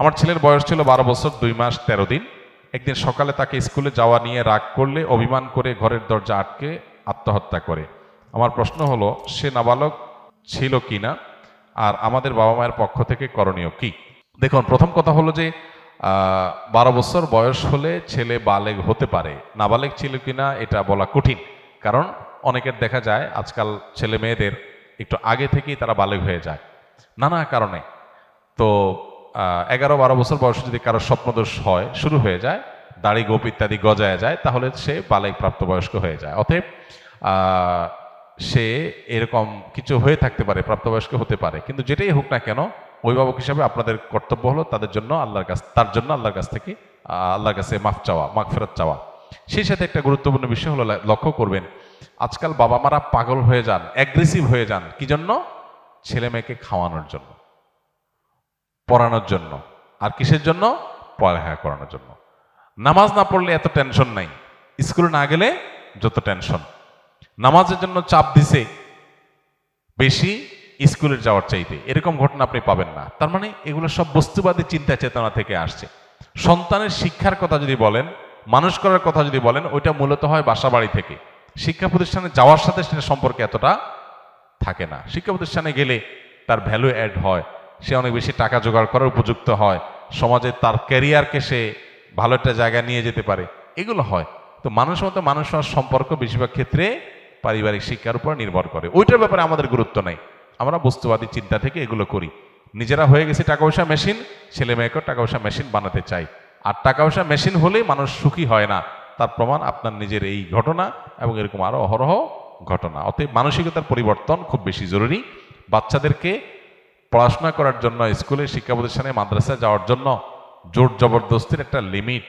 আমার ছেলের বয়স ছিল বারো বছর, দুই মাস, তেরো দিন। একদিন সকালে তাকে স্কুলে যাওয়া নিয়ে রাগ করলে অভিমান করে ঘরের দরজা আটকে আত্মহত্যা করে। আমার প্রশ্ন হলো, সে নাবালক ছিল কিনা আর আমাদের বাবা মায়ের পক্ষ থেকে করণীয় কি? দেখুন, প্রথম কথা হলো যে বারো বছর বয়স হলে ছেলে বালেগ হতে পারে। নাবালেগ ছিল কিনা এটা বলা কঠিন। কারণ অনেকের দেখা যায়, আজকাল ছেলে মেয়েদের একটু আগে থেকেই তারা বালেগ হয়ে যায়। নানা কারণে। তো এগারো বারো বছর বয়সে যদি কারও স্বপ্নদোষ হয়, শুরু হয়ে যায়, দাড়ি গোপ ইত্যাদি গজায় যায়, তাহলে সে বালেগ প্রাপ্তবয়স্ক হয়ে যায়। অতএব সে এরকম কিছু হয়ে থাকতে পারে, প্রাপ্তবয়স্ক হতে পারে। কিন্তু যেটাই হোক না কেন, অভিভাবক হিসাবে আপনাদের কর্তব্য হলো তাদের জন্য আল্লাহর কাছ, তার জন্য আল্লাহর কাছ থেকে আল্লাহর কাছে মাফ চাওয়া মাফ ফেরত চাওয়া। সেই সাথে একটা গুরুত্বপূর্ণ বিষয় হলো লক্ষ্য করবেন, আজকাল বাবা মারা পাগল হয়ে যান অ্যাগ্রেসিভ হয়ে যান। কি জন্য? ছেলে মেয়েকে খাওয়ানোর জন্য। পড়ানোর জন্য। আর কিসের জন্য? পড়ালেখা করানোর জন্য। নামাজ না পড়লে এত টেনশন নাই। স্কুলে না গেলে যত টেনশন নামাজের জন্য চাপ দিছে বেশি স্কুলে যাওয়ার চাইতে। এরকম ঘটনা আপনি পাবেন না। তার মানে এগুলো সব বস্তুবাদী চিন্তা চেতনা থেকে আসছে। সন্তানের শিক্ষার কথা যদি বলেন, মানুষ করার কথা যদি বলেন, ওইটা মূলত হয় বাসা বাড়ি থেকে। শিক্ষা প্রতিষ্ঠানে যাওয়ার সাথে সেটা সম্পর্কে এতটা থাকে না। শিক্ষা প্রতিষ্ঠানে গেলে তার ভ্যালু অ্যাড হয়। সে অনেক বেশি টাকা জোগাড় করার উপযুক্ত হয়। সমাজে তার ক্যারিয়ারকে সে ভালো একটা জায়গায় নিয়ে যেতে পারে। এগুলো হয়। তো মানুষ মতো মানুষ সম্পর্ক বেশিরভাগ ক্ষেত্রে পারিবারিক শিক্ষার উপর নির্ভর করে। ওইটার ব্যাপারে আমাদের গুরুত্ব নেই। আমরা বস্তুবাদী চিন্তা থেকে এগুলো করি। নিজেরা হয়ে গেছে টাকা পয়সা মেশিন, ছেলে মেয়েকেও টাকা পয়সা মেশিন বানাতে চাই। আর টাকা পয়সা মেশিন হলেই মানুষ সুখী হয় না। তার প্রমাণ আপনার নিজের এই ঘটনা এবং এরকম আরও অহরহ ঘটনা। অতএব মানসিকতার পরিবর্তন খুব বেশি জরুরি। বাচ্চাদেরকে পড়াশোনা করার জন্য, স্কুলে শিক্ষা প্রতিষ্ঠানে মাদ্রাসায় যাওয়ার জন্য জোর জবরদস্তির একটা লিমিট।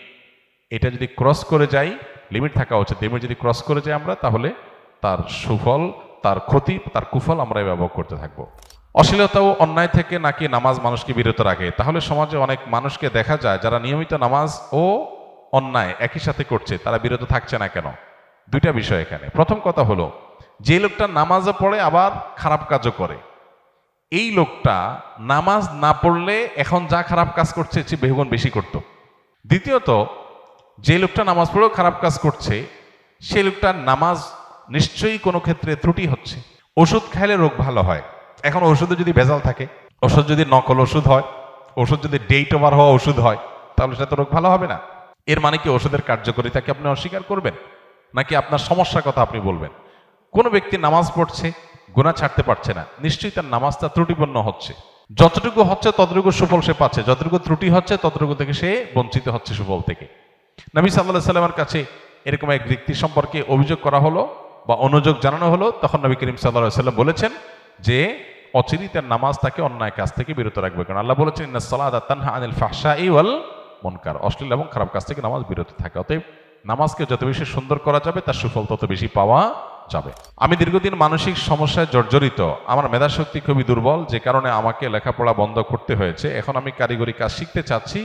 এটা যদি ক্রস করে যাই, লিমিট থাকা উচিত। লিমিট যদি ক্রস করে যাই আমরা, তাহলে তার সুফল, তার ক্ষতি, তার কুফল আমরা ব্যবহার করতে থাকব। অশ্লীলতা ও অন্যায় থেকে নাকি নামাজ মানুষকে বিরত রাখে? তাহলে সমাজে অনেক মানুষকে দেখা যায় যারা নিয়মিত নামাজ ও অন্যায় একই সাথে করছে, তারা বিরত থাকছে না কেন? দুইটা বিষয় এখানে। প্রথম কথা হলো, যে লোকটা নামাজও পড়ে, আবার খারাপ কাজও করে। এই লোকটা নামাজ না পড়লে এখন যা খারাপ কাজ করছে, সে বহুগুণ বেশি করত। দ্বিতীয়ত, যে লোকটা নামাজ পড়েও খারাপ কাজ করছে, সে লোকটার নামাজ নিশ্চয়ই কোনো ক্ষেত্রে ত্রুটি হচ্ছে। ওষুধ খাইলে রোগ ভালো হয়। এখন ওষুধে যদি ভেজাল থাকে, ওষুধ যদি নকল ওষুধ হয়, ওষুধ যদি ডেট ওভার হওয়া ওষুধ হয়, তাহলে সেটা তো রোগ ভালো হবে না। এর মানে কি ওষুধের কার্যকারিতাকে আপনি অস্বীকার করবেন? নাকি আপনার সমস্যার কথা আপনি বলবেন? কোনো ব্যক্তি নামাজ পড়ছে গুণা ছাড়তে পারছে না। নিশ্চয়ই তার নামাজটা ত্রুটিপূর্ণ হচ্ছে। যতটুকু হচ্ছে, ততটুকু সুফল সে পাচ্ছে। যতটুকু ত্রুটি হচ্ছে, ততটুকু থেকে সে বঞ্চিত হচ্ছে সুফল থেকে। নবী সাল্লাহ সাল্লামের কাছে এরকম এক ব্যক্তি সম্পর্কে অভিযোগ করা হলো বা অনুযোগ জানানো হলো। তখন নবী করিম সাল্লাহ সাল্লাম বলেছেন যে অচিরি তার নামাজ তাকে অন্যায় কাজ থেকে বিরত রাখবে। কারণ আল্লাহ বলেছেন, ইন্না তানহা আনিল ফাহশা ওয়াল মনকার। অশ্লীল এবং খারাপ কাজ থেকে নামাজ বিরত থাকে। অতএব নামাজকে যত বেশি সুন্দর করা যাবে, তার সুফল তত বেশি পাওয়া যাবে। আমি দীর্ঘদিন মানসিক সমস্যায় জর্জরিত। আমার মেধাশক্তি খুবই দুর্বল, যে কারণে আমাকে লেখাপড়া বন্ধ করতে হয়েছে। এখন আমি কারিগরি কাজ শিখতে চাচ্ছি,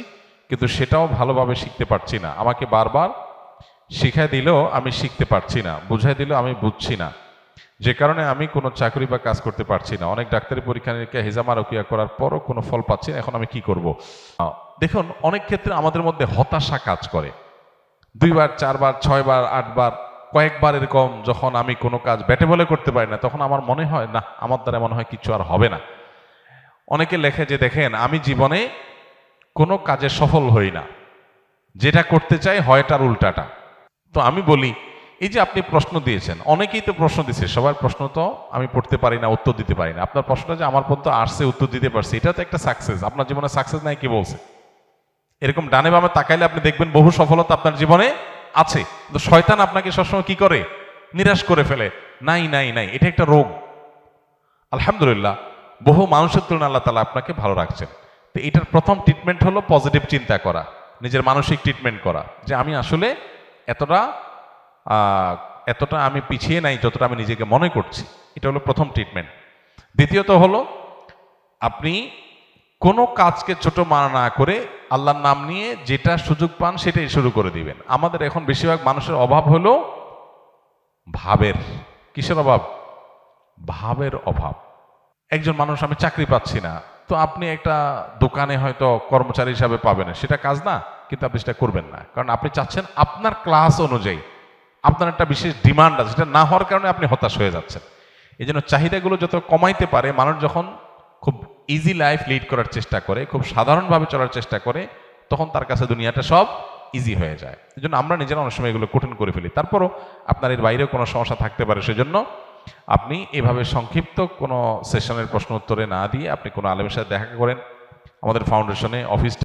কিন্তু সেটাও ভালোভাবে শিখতে পারছি না। আমাকে বারবার শিখাই দিলেও আমি শিখতে পারছি না বুঝাই দিলেও আমি বুঝছি না। যে কারণে আমি কোনো চাকরি বা কাজ করতে পারছি না। অনেক ডাক্তারি পরীক্ষা নিরীক্ষা, হিজামা রকিয়া করার পরও কোনো ফল পাচ্ছি না, এখন আমি কি করব? দেখুন, অনেক ক্ষেত্রে আমাদের মধ্যে হতাশা কাজ করে। দুইবার, চারবার, ছয়বার, আটবার কয়েকবার এরকম যখন আমি কোনো কাজ ব্যাটে বলে করতে পারি না, তখন আমার মনে হয়, না, আমার দ্বারা মনে হয় কিছু আর হবে না। অনেকে লেখে যে, দেখেন, আমি জীবনে কোনো কাজে সফল হই না। যেটা করতে চাই হয় তার উল্টাটা। তো আমি বলি, এই যে আপনি প্রশ্ন দিয়েছেন, অনেকেই তো প্রশ্ন দিচ্ছে সবার প্রশ্ন তো আমি পড়তে পারি না, উত্তর দিতে পারি না। আপনার প্রশ্নটা যে, আমার পর্যন্ত আসছে, উত্তর দিতে পারছে, এটা তো একটা সাকসেস আপনার জীবনে সাকসেস নাই কি বলছে? এরকম ডানে বামে তাকাইলে আপনি দেখবেন বহু সফলতা আপনার জীবনে আছে, কিন্তু শয়তান আপনাকে সবসময় কি করে? নিরাশ করে ফেলে। নাই নাই নাই, এটা একটা রোগ। আলহামদুলিল্লাহ, বহু মানুষের তুলনায় আল্লাহ তালা আপনাকে ভালো রাখছেন। তো এটার প্রথম ট্রিটমেন্ট হলো পজিটিভ চিন্তা করা, নিজের মানসিক ট্রিটমেন্ট করা, যে আমি আসলে এতটা এতটা আমি পিছিয়ে নাই, যতটা আমি নিজেকে মনে করছি। এটা হলো প্রথম ট্রিটমেন্ট দ্বিতীয়ত হলো, আপনি কোনো কাজকে ছোট মানা না করে আল্লাহর নাম নিয়ে যেটা সুযোগ পান সেটাই শুরু করে দিবেন। আমাদের এখন বেশিরভাগ মানুষের অভাব হলো ভাবের। কিসের অভাব? ভাবের অভাব। একজন মানুষ আমি চাকরি পাচ্ছি না, তো আপনি একটা দোকানে হয়তো কর্মচারী হিসাবে পাবেন। সেটা কাজ না, কিন্তু আপনি সেটা করবেন না। কারণ আপনি চাচ্ছেন আপনার ক্লাস অনুযায়ী, আপনার একটা বিশেষ ডিমান্ড আছে, সেটা না হওয়ার কারণে আপনি হতাশ হয়ে যাচ্ছেন। এই জন্য চাহিদাগুলো যত কমাইতে পারে, মানুষ যখন খুব ইজি লাইফ লিড করার চেষ্টা করে, খুব সাধারণভাবে চলার চেষ্টা করে, তখন তার কাছে দুনিয়াটা সব ইজি হয়ে যায়। এই জন্য আমরা নিজেরা অনেক সময় এগুলো কঠিন করে ফেলি। তারপরও আপনার এর বাইরেও কোনো সমস্যা থাকতে পারে, সেজন্য আপনি এভাবে সংক্ষিপ্ত কোনো সেশনের প্রশ্ন উত্তরে না দিয়ে আপনি কোনো আলমের সাথে দেখা করেন। আমাদের ফাউন্ডেশনে অফিস